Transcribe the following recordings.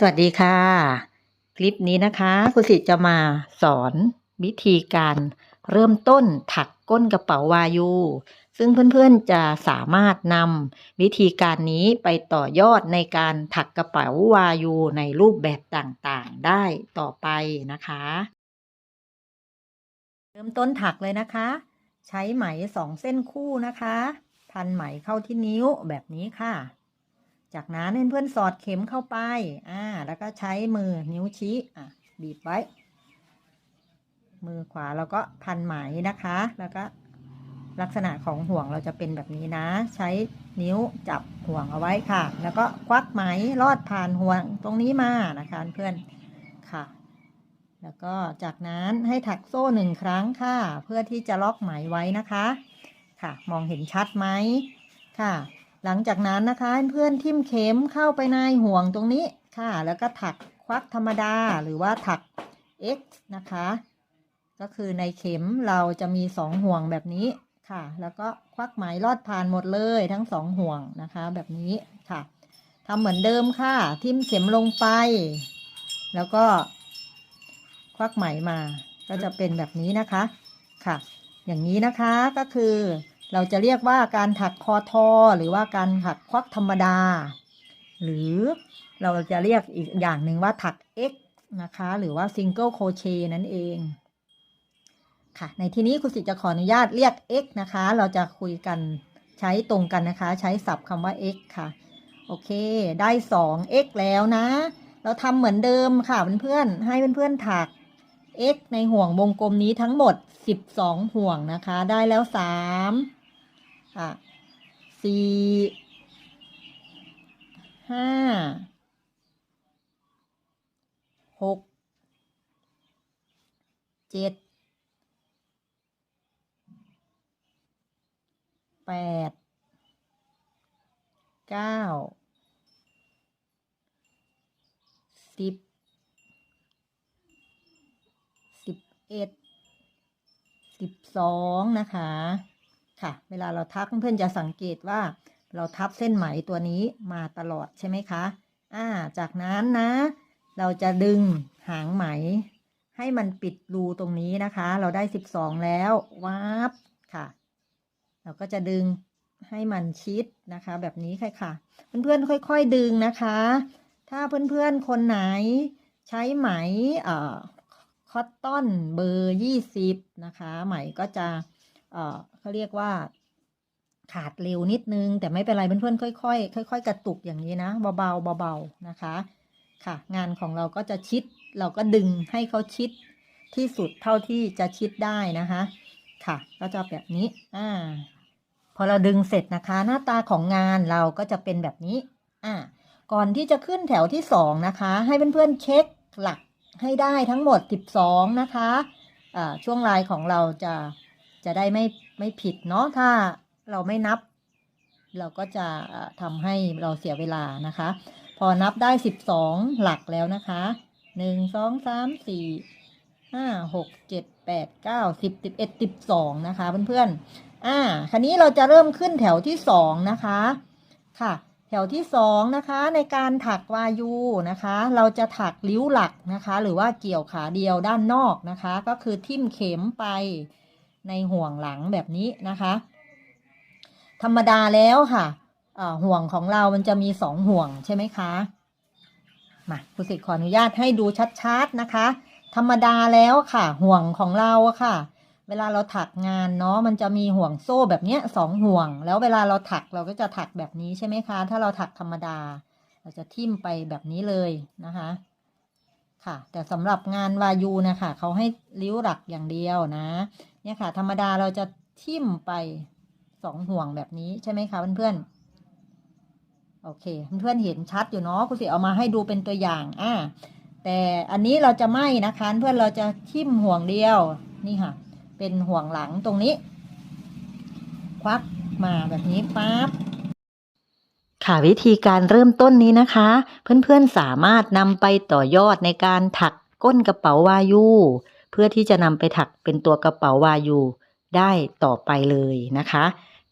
สวัสดีค่ะ คลิปนี้นะคะคุณสิจะมาสอนวิธีการเริ่มต้นถักก้นกระเป๋าวายู ซึ่งเพื่อนๆจะสามารถนำวิธีการนี้ไปต่อยอดในการถักกระเป๋าวายูในรูปแบบต่างๆได้ต่อไปนะคะ เริ่มต้นถักเลยนะคะ ใช้ไหมสองเส้นคู่นะคะ พันไหมเข้าที่นิ้วแบบนี้ค่ะ จากนั้นเพื่อนๆสอดเข็มเข้าไปอ่าแล้วก็ใช้มือนิ้วชี้อะบีบไว้ มือขวาเราก็พันไหมนะคะ แล้วก็ลักษณะของห่วงเราจะเป็นแบบนี้นะ ใช้นิ้วจับห่วงเอาไว้ค่ะ แล้วก็ควักไหมลอดผ่านห่วงตรงนี้มานะคะเพื่อนค่ะ แล้วก็จากนั้นให้ถักโซ่หนึ่งครั้งค่ะ เพื่อที่จะล็อกไหมไว้นะคะ ค่ะ มองเห็นชัดไหมค่ะ หลังจากนั้นนะคะเพื่อนทิ่มเข็มเข้าไปในห่วงตรงนี้ค่ะ แล้วก็ถักควักธรรมดาหรือว่าถัก x นะคะ ก็คือในเข็มเราจะมีสองห่วงแบบนี้ค่ะ แล้วก็ควักไหมลอดผ่านหมดเลยทั้งสองห่วงนะคะ แบบนี้ค่ะทำเหมือนเดิมค่ะ ทิ่มเข็มลงไป แล้วก็ ควักไหมมา ก็จะเป็นแบบนี้นะคะ ค่ะ อย่างนี้นะคะก็คือ เราจะเรียกว่าการถักคอทอ หรือว่าการถักควักธรรมดา หรือเราจะเรียกอีกอย่างหนึ่งว่าถัก X นะคะ หรือว่า Single Crochet นั่นเองค่ะ ในที่นี้คุณสิจะขออนุญาตเรียก X นะคะ เราจะคุยกันใช้ตรงกันนะคะ ใช้ศัพท์คำว่า X ค่ะ โอเค ได้ 2x แล้วนะ เราทำเหมือนเดิมค่ะเพื่อนๆ ให้เพื่อนๆถัก x ในห่วงวงกลมนี้ทั้งหมด 12 ห่วงนะคะ ได้แล้ว 3 ค่ะสี่ห้าหกเจ็ดแปดเก้าสิบสิบเอ็ดสิบสองนะคะ ค่ะ เวลาเราทับเพื่อนๆจะสังเกตว่า เราทับเส้นไหมตัวนี้มาตลอดใช่ไหมคะอ่าจากนั้นนะ เราจะดึงหางไหม ให้มันปิดรูตรงนี้นะคะ เราได้สิบสองแล้ววับค่ะ เราก็จะดึงให้มันชิดนะคะ แบบนี้ค่ะค่ะ เพื่อนๆค่อย ๆ ดึงนะคะ ถ้าเพื่อนๆคนไหนใช้ไหมเอ่อคอตตอนเบอร์ยี่สิบนะคะ ไหมก็จะ เขาเรียกว่าขาดเร็วนิดนึง แต่ไม่เป็นไรเพื่อนๆค่อยๆค่อย ๆ กระตุกอย่างนี้นะเบาๆเบาๆนะคะ ค่ะ งานของเราก็จะชิดเราก็ดึงให้เขาชิดที่สุดเท่าที่จะชิดได้นะคะ ค่ะ ก็จะแบบนี้อ่าพอเราดึงเสร็จนะคะ หน้าตาของงานเราก็จะเป็นแบบนี้อ่าก่อนที่จะขึ้นแถวที่สองนะคะ ให้เพื่อนๆเช็คหลักให้ได้ทั้งหมด 12 นะคะอ่าช่วงลายของเราจะ จะได้ไม่ไม่ผิดเนาะถ้าเราไม่นับ เราก็จะอ่าทำให้เราเสียเวลานะคะ พอนับได้12หลักแล้วนะคะ1 2 3 4 5 6 7 8 9 10 11 12นะคะเพื่อนๆอ่าคันนี้เราจะเริ่มขึ้นแถวที่สองนะคะค่ะ แถวที่สองนะคะในการถักวายูนะคะ เราจะถักริ้วหลักนะคะ หรือว่าเกี่ยวขาเดียวด้านนอกนะคะ ก็คือทิ่มเข็มไป ในห่วงหลังแบบนี้นะคะ ธรรมดาแล้วค่ะห่วงของเรามันจะมีสองห่วงใช่ไหมคะ มาคุณสิทธิ์ขออนุญาตให้ดูชัดๆนะคะ ธรรมดาแล้วค่ะ ห่วงของเราค่ะ เวลาเราถักงานเนาะมันจะมีห่วงโซ่แบบเนี้ยสองห่วง แล้วเวลาเราถักเราก็จะถักแบบนี้ใช่ไหมคะ ถ้าเราถักธรรมดา เราจะทิ่มไปแบบนี้เลยนะคะ ค่ะ แต่สำหรับงานวายูนะคะเขาให้ริ้วหลักอย่างเดียวนะ เนี่ยค่ะ ธรรมดาเราจะทิ่มไปสองห่วงแบบนี้ใช่ไหมคะเพื่อนๆโอเค เพื่อนๆเห็นชัดอยู่เนาะคุณสิเอามาให้ดูเป็นตัวอย่างอ่าแต่อันนี้เราจะไม่นะคะเพื่อนเราจะทิ่มห่วงเดียวนี่ค่ะ เป็นห่วงหลังตรงนี้ ควักมาแบบนี้ปั๊บ ค่ะวิธีการเริ่มต้นนี้นะคะ เพื่อนๆสามารถนำไปต่อยอดในการถักก้นกระเป๋าวายู เพื่อที่จะนำไปถักเป็นตัวกระเป๋าวายูได้ต่อไปเลยนะคะ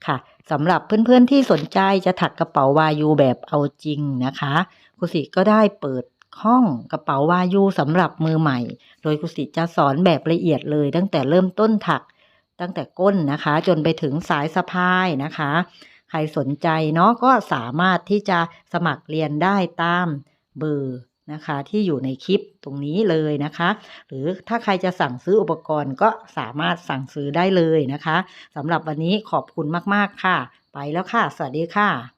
ค่ะสำหรับเพื่อนๆที่สนใจจะถักกระเป๋าวายูแบบเอาจริงนะคะครูสิก็ได้เปิดห้องกระเป๋าวายูสำหรับมือใหม่ โดยครูสิจะสอนแบบละเอียดเลย ตั้งแต่เริ่มต้นถักตั้งแต่ก้นนะคะ จนไปถึงสายสะพายนะคะ รสนใจเนาะก็สามารถที่จะสมัครเรียนได้ตามเบอร์นะคะที่อยู่ในคลิปตรงนี้เลยนะคะ หรือถ้าใครจะสั่งซื้ออุปกรณ์ก็สามารถสั่งซื้อได้เลยนะคะสำหรับวันนี้ขอบคุณมาก ๆ ค่ะ ไปแล้วค่ะ สวัสดีค่ะ